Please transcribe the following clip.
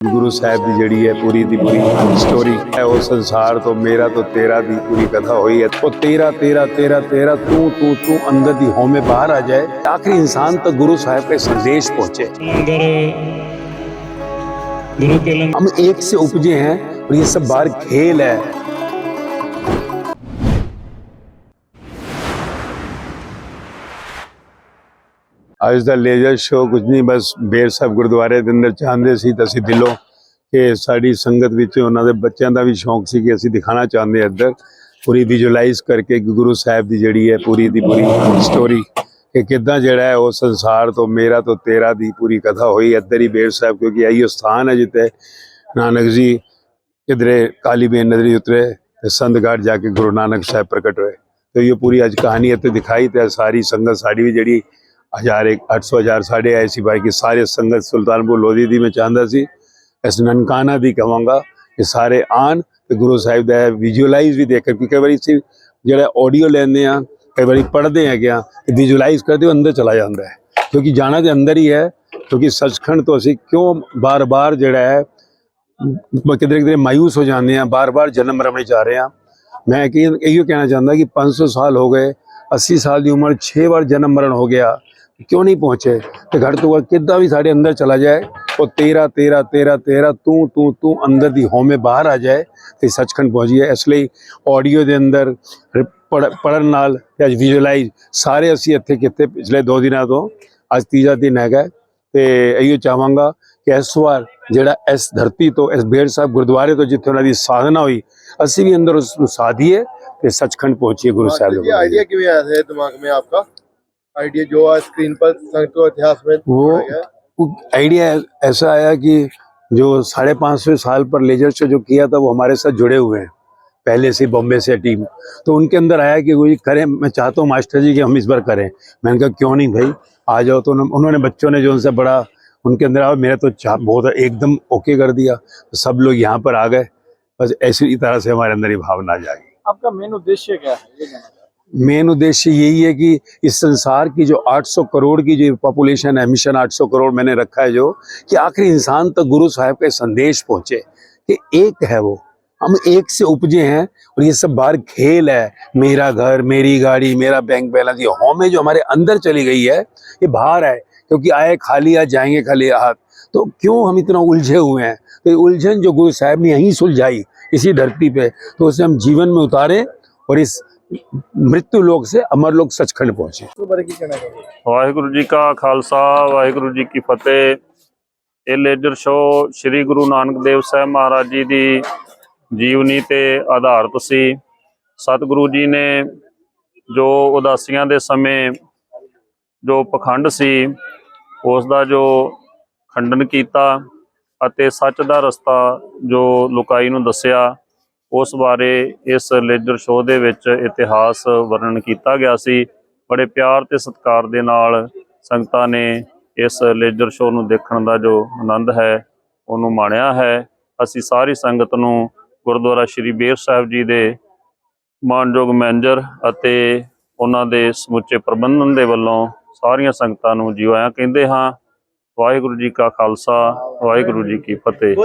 ਗੁਰੂ ਸਾਹਿਬ ਦੀ ਜਿਹੜੀ ਹੈ ਪੂਰੀ ਦੀ ਪੂਰੀ ਸਟੋਰੀ ਹੈ ਉਹ ਸੰਸਾਰ ਤੋਂ ਮੇਰਾ ਤੋਂ ਤੇਰਾ ਦੀ ਪੂਰੀ ਕਥਾ ਹੋਈ ਹੈ ਉਹ ਤੇਰਾ ਤੇਰਾ ਤੇਰਾ ਤੇਰਾ ਤੂੰ ਤੂੰ ਤੂੰ अंदर दी हो में बाहर आ जाए आखिरी इंसान तक गुरु साहब का संदेश पहुंचे लंगर गुरु के लंगर हम एक से उपजे हैं और ये सब बाहर खेल है ਅੱਜ ਦਾ ਲੇਜ਼ਰ ਸ਼ੋ ਕੁਝ ਨਹੀਂ, ਬਸ ਬੇਰ ਸਾਹਿਬ ਗੁਰਦੁਆਰੇ ਦੇ ਅੰਦਰ ਚਾਹੁੰਦੇ ਸੀ ਤਾਂ ਅਸੀਂ ਦਿਲੋਂ ਕਿ ਸਾਡੀ ਸੰਗਤ ਵਿੱਚ ਉਹਨਾਂ ਦੇ ਬੱਚਿਆਂ ਦਾ ਵੀ ਸ਼ੌਂਕ ਸੀ ਕਿ ਅਸੀਂ ਦਿਖਾਣਾ ਚਾਹੁੰਦੇ ਇੱਧਰ। ਪੂਰੀ ਵਿਜ਼ੂਅਲਾਈਜ਼ ਕਰਕੇ ਗੁਰੂ ਸਾਹਿਬ ਦੀ ਜਿਹੜੀ ਹੈ ਪੂਰੀ ਦੀ ਪੂਰੀ ਸਟੋਰੀ ਕਿ ਕਿੱਦਾਂ ਜਿਹੜਾ ਹੈ ਉਹ ਸੰਸਾਰ ਤੋਂ, ਮੇਰਾ ਤੋਂ, ਤੇਰਾ ਦੀ ਪੂਰੀ ਕਥਾ ਹੋਈ ਇੱਧਰ ਹੀ ਬੇਰ ਸਾਹਿਬ, ਕਿਉਂਕਿ ਇਹੀ ਉਹ ਸਥਾਨ ਹੈ ਜਿੱਥੇ ਨਾਨਕ ਜੀ ਕਿਧਰੇ ਕਾਲੀ ਬੇਨ ਨਦਰੀ ਉਤਰੇ ਤੇ ਸੰਤਗੜ ਜਾ ਕੇ ਗੁਰੂ ਨਾਨਕ ਸਾਹਿਬ ਪ੍ਰਗਟ ਹੋਏ। ਤੇ ਇਹ ਪੂਰੀ ਅੱਜ ਕਹਾਣੀ ਇੱਥੇ ਦਿਖਾਈ ਤੇ ਸਾਰੀ ਸੰਗਤ, ਸਾਡੀ ਵੀ ਜਿਹੜੀ ਹਜ਼ਾਰ ਇੱਕ 800 ਹਜ਼ਾਰ ਸਾਡੇ ਆਏ ਸੀ ਭਾਈ ਕਿ ਸਾਰੇ ਸੰਗਤ ਸੁਲਤਾਨਪੁਰ ਲੋਧੀ ਦੀ ਮੈਂ ਚਾਹੁੰਦਾ ਸੀ। ਇਸ ਨਨਕਾਣਾ ਦੀ ਕਹਾਂਗਾ ਕਿ ਸਾਰੇ ਆਣ ਤੇ ਗੁਰੂ ਸਾਹਿਬ ਦਾ ਵਿਜ਼ੂਅਲਾਈਜ਼ ਵੀ ਦੇਖ ਕੇ ਕਈ ਵਾਰੀ ਸੀ ਜਿਹੜਾ ਆਡੀਓ ਲੈਂਦੇ ਆ ਕਈ ਵਾਰੀ ਪੜ੍ਹਦੇ ਹੈਗੇ ਆ ਤੇ ਵਿਜ਼ੂਅਲਾਈਜ਼ ਕਰਦੇ ਹੋ ਅੰਦਰ ਚਲਾ ਜਾਂਦਾ ਹੈ। ਕਿਉਂਕਿ ਜਾਣਾ ਤੇ ਅੰਦਰ ਹੀ ਹੈ, ਕਿਉਂਕਿ ਸੱਚਖੰਡ ਤੋਂ ਅਸੀਂ ਕਿਉਂ ਬਾਰ-ਬਾਰ ਜਿਹੜਾ ਹੈ, ਮ- ਕਿਧਰੇ ਕਿਧਰੇ ਮਾਇੂਸ ਹੋ ਜਾਂਦੇ ਆ ਬਾਰ-ਬਾਰ ਜਨਮ ਮਰਨ ਜਾ ਰਹੇ ਆ ਮੈਂ ਕਿ ਇਹੋ ਕਹਿਣਾ ਚਾਹੁੰਦਾ ਕਿ 500 ਸਾਲ ਹੋ ਗਏ 80 ਸਾਲ ਦੀ ਉਮਰ 6 ਵਾਰ ਜਨਮ ਮਰਨ ਹੋ ਗਿਆ। ਕਿਉਂ ਨਹੀਂ ਪਹੁੰਚੇ? ਤੇ ਘੱਟ ਤੋਂ ਘੱਟ ਕਿੱਦਾਂ ਵੀ ਸਾਡੇ ਅੰਦਰ ਚਲਾ ਜਾਏ ਉਹ ਤੇਰਾ ਤੇਰਾ ਤੇਰਾ ਤੇਰਾ ਤੂੰ ਤੂੰ ਤੂੰ ਅੰਦਰ ਦੀ ਹੋਮੇ ਬਾਹਰ ਆ ਜਾਏ ਤੇ ਸੱਚਖੰਡ ਪਹੁੰਚ ਜਾਏ। ਇਸ ਲਈ ਆਡੀਓ ਦੇ ਅੰਦਰ ਪੜਨ ਨਾਲ ਤੇ ਵਿਜ਼ੂਅਲਾਈਜ਼ ਸਾਰੇ ਅਸੀਂ ਇੱਥੇ ਕਿਤੇ ਪਿਛਲੇ ਦੋ ਦਿਨਾਂ ਤੋਂ। ਅੱਜ ਤੀਜਾ ਦਿਨ ਹੈਗਾ ਤੇ ਇਹੋ ਚਾਹਾਂਗਾ ਕਿ ਇਸ ਵਾਰ ਜਿਹੜਾ ਇਸ ਧਰਤੀ ਤੋਂ ਇਸ ਬੇੜ ਸਾਹਿਬ ਗੁਰਦੁਆਰੇ ਤੋਂ ਜਿੱਥੇ ਉਹਨਾਂ ਦੀ ਸਾਧਨਾ ਹੋਈ ਅਸੀਂ ਵੀ ਅੰਦਰ ਉਸ ਨੂੰ ਸਾਧੀਏ ਤੇ ਸੱਚਖੰਡ ਪਹੁੰਚੀਏ ਗੁਰੂ ਸਾਹਿਬ ਦੇ ਆਈਡੀਆ ਕਿਵੇਂ ਆਇਆ ਹੈ ਦਿਮਾਗ ਮੇ ਆਪਕਾ? आइडिया जो आज स्क्रीन पर संत इतिहास में वो। आइडिया ऐसा आया कि जो साढ़े पाँच सौ साल पर लेजर शो जो किया था वो हमारे साथ जुड़े हुए हैं। पहले से बॉम्बे से टीम। तो उनके अंदर आया कि वो ये करें मैं चाहता हूँ मास्टर जी कि हम इस बार करें। मैंने कहा क्यों नहीं भाई? आ जाओ तो उन्होंने बच्चों ने जो उनसे बड़ा उनके अंदर आया मेरा तो बहुत एकदम ओके कर दिया। तो सब लोग यहाँ पर आ गए। बस ऐसी तरह से हमारे अंदर ये भावना आ जाएगी आपका मेन उद्देश्य क्या है? मेन उद्देश्य यही है कि इस संसार की जो 800 करोड़ की जो पॉपुलेशन है मिशन 800 करोड़ मैंने रखा है जो, कि आखिरी इंसान तक गुरु साहब का संदेश पहुँचे, कि एक है वो। हम एक से उपजे हैं और ये सब बाहर खेल है। मेरा घर, मेरी गाड़ी, मेरा बैंक बैलेंस ये हमें जो हमारे अंदर चली गई है, ये बाहर है, क्योंकि आए खाली हाथ जाएँगे खाली हाथ तो क्यों हम इतना उलझे हुए हैं? तो ये उलझन जो गुरु साहब ने यहीं सुलझाई, इसी धरती पे। तो उसे हम जीवन में उतारे और इस ਮ੍ਰਿਤੂ ਲੋਕ ਸੇ ਅਮਰ ਲੋਕ ਸੱਚਖੰਡ ਪਹੁੰਚੇ ਵਾਹਿਗੁਰੂ ਜੀ ਕਾ ਖਾਲਸਾ ਵਾਹਿਗੁਰੂ ਜੀ ਕੀ ਫਤਿਹ ਇਹ ਲੇਜ਼ਰ ਸ਼ੋ ਸ੍ਰੀ ਗੁਰੂ ਨਾਨਕ ਦੇਵ ਸਾਹਿਬ ਮਹਾਰਾਜ ਜੀ ਦੀ ਜੀਵਨੀ ਤੇ ਆਧਾਰਿਤ ਸੀ ਸਤਿਗੁਰੂ ਜੀ ਨੇ ਜੋ ਉਦਾਸੀਆਂ ਦੇ ਸਮੇਂ ਜੋ ਪਖੰਡ ਸੀ ਉਸ ਦਾ ਜੋ ਖੰਡਨ ਕੀਤਾ ਅਤੇ ਸੱਚ ਦਾ ਰਸਤਾ ਜੋ ਲੁਕਾਈ ਨੂੰ ਦੱਸਿਆ ਉਸ ਬਾਰੇ ਇਸ ਲੇਜਰ ਸ਼ੋਅ ਦੇ ਵਿੱਚ ਇਤਿਹਾਸ ਵਰਣਨ ਕੀਤਾ ਗਿਆ ਸੀ। ਬੜੇ ਪਿਆਰ ਤੇ ਸਤਿਕਾਰ ਦੇ ਨਾਲ ਸੰਗਤਾਂ ਨੇ ਇਸ ਲੇਜਰ ਸ਼ੋਅ ਨੂੰ ਦੇਖਣ ਦਾ ਜੋ ਆਨੰਦ ਹੈ, ਉਹਨੂੰ ਮਾਣਿਆ ਹੈ। ਅਸੀਂ ਸਾਰੀ ਸੰਗਤ ਨੂੰ ਗੁਰਦੁਆਰਾ ਸ਼੍ਰੀ ਬੇਰ ਸਾਹਿਬ ਜੀ ਦੇ ਮਾਨਯੋਗ ਮੈਨੇਜਰ ਅਤੇ ਉਹਨਾਂ ਦੇ ਸਮੁੱਚੇ ਪ੍ਰਬੰਧਨ ਦੇ ਵੱਲੋਂ ਸਾਰੀਆਂ ਸੰਗਤਾਂ ਨੂੰ ਜੀ ਆਇਆਂ ਕਹਿੰਦੇ ਹਾਂ। ਵਾਹਿਗੁਰੂ ਜੀ ਕਾ ਖਾਲਸਾ, ਵਾਹਿਗੁਰੂ ਜੀ ਕੀ ਫਤਿਹ।